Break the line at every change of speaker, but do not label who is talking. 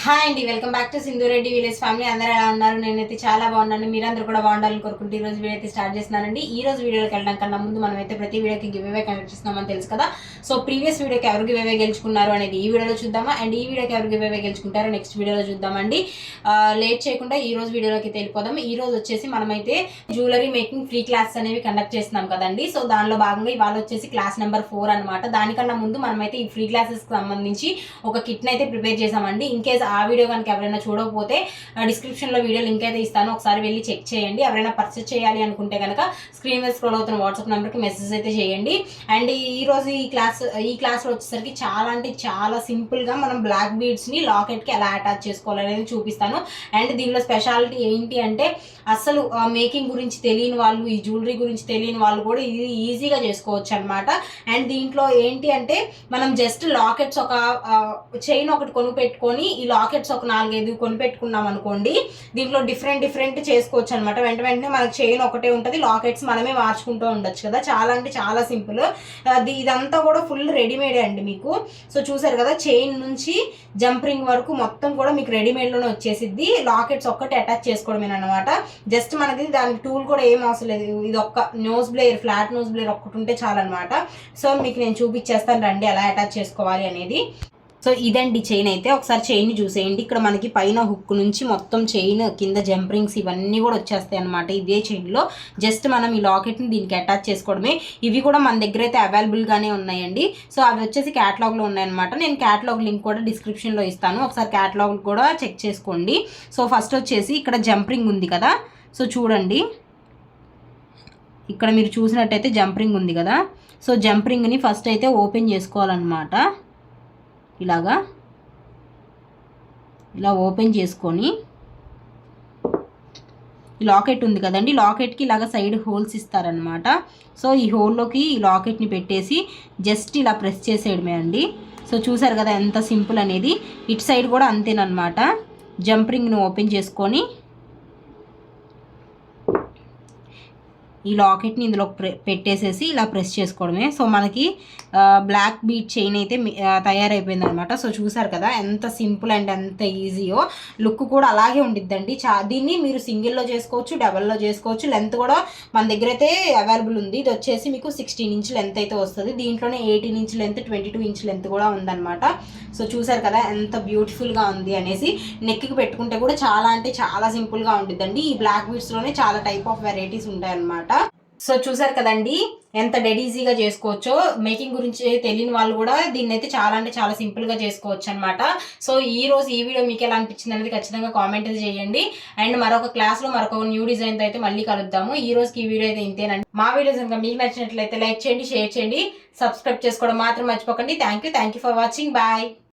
hi అండి welcome back to Sindhu Reddy village family అందరూ ఎలా ఉన్నారు నేనైతే చాలా బాగున్నాను మీరందరూ కూడా బాగుండాలని కోరుకుంటే ఈ రోజు వీడియో అయితే స్టార్ట్ చేస్తున్నానండి ఈ రోజు వీడియోకి వెళ్ళడం కన్నా ముందు మనం అయితే ప్రతి వీడియోకి గివ్ అవే కనెక్ట్ చేస్తున్నామని తెలుసు కదా సో ప్రీవియస్ వీడియోకి ఎవరు గివ్ అవే గెలుచుకున్నారు అనేది ఈ వీడియోలో చూద్దామా అండ్ ఈ వీడియోకి ఎవరు గివ్ అవే గెలుచుకుంటారో నెక్స్ట్ వీడియోలో చూద్దామండి లేట్ చేయకుండా ఈ రోజు వీడియోలోకి తెలిపోదాం ఈ రోజు వచ్చేసి మనమైతే జ్యువెలరీ మేకింగ్ ఫ్రీ క్లాస్ అనేవి కండక్ట్ చేస్తున్నాం కదండి సో దానిలో భాగంగా ఇవాళ వచ్చేసి క్లాస్ నెంబర్ ఫోర్ అనమాట దానికన్నా ముందు మనమైతే ఈ ఫ్రీ క్లాసెస్కి సంబంధించి ఒక కిట్ని అయితే ప్రిపేర్ చేసామండి ఇన్కేస్ గైస్ ఆ వీడియో కనుక ఎవరైనా చూడకపోతే డిస్క్రిప్షన్లో వీడియో లింక్ అయితే ఇస్తాను ఒకసారి వెళ్ళి చెక్ చేయండి ఎవరైనా పర్చేస్ చేయాలి అనుకుంటే కనుక స్క్రీన్ మీద స్క్రోల్ అవుతున్న వాట్సాప్ కి మెసేజ్ అయితే చేయండి అండ్ ఈ రోజు ఈ క్లాస్ ఈ క్లాస్లో వచ్చేసరికి చాలా అంటే చాలా సింపుల్గా మనం బ్లాక్ బీడ్స్ని కి ఎలా అటాచ్ చేసుకోవాలనేది చూపిస్తాను అండ్ దీనిలో స్పెషాలిటీ ఏంటి అంటే అసలు మేకింగ్ గురించి తెలియని వాళ్ళు ఈ జ్యువెలరీ గురించి తెలియని వాళ్ళు కూడా ఇది ఈజీగా చేసుకోవచ్చు అనమాట అండ్ దీంట్లో ఏంటి అంటే మనం జస్ట్ లాకెట్స్ ఒక చైన్ ఒకటి కొను పెట్టుకొని ఈ లాకెట్స్ ఒక నాలుగైదు పెట్టుకున్నాం అనుకోండి దీంట్లో డిఫరెంట్ డిఫరెంట్ చేసుకోవచ్చు అనమాట వెంట వెంటనే మనకు చైన్ ఒకటే ఉంటుంది లాకెట్స్ మనమే మార్చుకుంటూ ఉండొచ్చు కదా చాలా అంటే చాలా సింపుల్ ఇదంతా కూడా ఫుల్ రెడీమేడే అండి మీకు సో చూసారు కదా చైన్ నుంచి జంపరింగ్ వరకు మొత్తం కూడా మీకు రెడీమేడ్లోనే వచ్చేసిద్ది లాకెట్స్ ఒక్కటే అటాచ్ చేసుకోవడమే అనమాట జస్ట్ మనది దానికి టూల్ కూడా ఏం అవసరం లేదు ఇది ఒక్క nose plier flat nose plier ఒక్కటి ఉంటే చాలన్నమాట సో మీకు నేను చూపించేస్తాను రండి ఎలా అటాచ్ చేసుకోవాలి అనేది సో ఇదండి చైన్ అయితే ఒకసారి చైన్ చూసేయండి ఇక్కడ మనకి పైన హుక్ నుంచి మొత్తం చైన్ కింద జంపరింగ్స్ ఇవన్నీ కూడా వచ్చేస్తాయి అనమాట ఇదే చైన్లో జస్ట్ మనం ఈ లాకెట్ని దీనికి అటాచ్ చేసుకోవడమే ఇవి కూడా మన దగ్గర అయితే అవైలబుల్గానే ఉన్నాయండి సో అవి వచ్చేసి క్యాటలాగ్లో ఉన్నాయన్నమాట నేను క్యాటలాగ్ లింక్ కూడా డిస్క్రిప్షన్లో ఇస్తాను ఒకసారి క్యాటలాగ్ కూడా చెక్ చేసుకోండి సో ఫస్ట్ వచ్చేసి ఇక్కడ జంపరింగ్ ఉంది కదా సో చూడండి ఇక్కడ మీరు చూసినట్టయితే జంపరింగ్ ఉంది కదా సో జంపరింగ్ని ఫస్ట్ అయితే ఓపెన్ చేసుకోవాలన్నమాట ఇలాగా ఇలా ఓపెన్ చేసుకొని లాకెట్ ఉంది కదండి లాకెట్కి ఇలాగ సైడ్ హోల్స్ ఇస్తారనమాట సో ఈ హోల్లోకి ఈ లాకెట్ని పెట్టేసి జస్ట్ ఇలా ప్రెస్ చేసేయడమే అండి సో చూసారు కదా ఎంత సింపుల్ అనేది ఇటు సైడ్ కూడా అంతేనమాట జంప్ రింగ్ను ఓపెన్ చేసుకొని ఈ లాకెట్ని ఇందులో పెట్టేసేసి ఇలా ప్రెస్ చేసుకోవడమే సో మనకి బ్లాక్ బీట్ చైన్ అయితే తయారైపోయింది అనమాట సో చూసారు కదా ఎంత సింపుల్ అండ్ ఎంత ఈజీయో లుక్ కూడా అలాగే ఉండిద్దండి చా దీన్ని మీరు సింగిల్లో చేసుకోవచ్చు డబల్లో చేసుకోవచ్చు లెంత్ కూడా మన దగ్గర అయితే అవైలబుల్ ఉంది ఇది వచ్చేసి మీకు సిక్స్టీన్ ఇంచ్ లెంత్ అయితే వస్తుంది దీంట్లోనే eighteen inch length twenty two inch length కూడా ఉందన్నమాట సో చూసారు కదా ఎంత బ్యూటిఫుల్గా ఉంది అనేసి నెక్కి పెట్టుకుంటే కూడా చాలా అంటే చాలా సింపుల్గా ఉంటుందండి ఈ బ్లాక్ బీట్స్లోనే చాలా టైప్ ఆఫ్ వెరైటీస్ ఉంటాయన్నమాట సో చూసారు కదండి ఎంత డెడ్ ఈజీగా చేసుకోవచ్చో మేకింగ్ గురించి తెలియని వాళ్ళు కూడా దీన్ని అయితే చాలా అంటే చాలా సింపుల్గా చేసుకోవచ్చు అనమాట సో ఈ రోజు ఈ వీడియో మీకు ఎలా అనిపించింది అనేది ఖచ్చితంగా కామెంట్ అయితే చేయండి అండ్ మరొక క్లాస్లో మరొక న్యూ డిజైన్తో అయితే మళ్ళీ కలుద్దాము ఈ రోజుకి ఈ వీడియో అయితే ఇంతేనండి మా వీడియోస్ కనుక మీకు నచ్చినట్లయితే లైక్ చేయండి షేర్ చేయండి సబ్స్క్రైబ్ చేసుకోవడం మాత్రం మర్చిపోకండి thank you for watching bye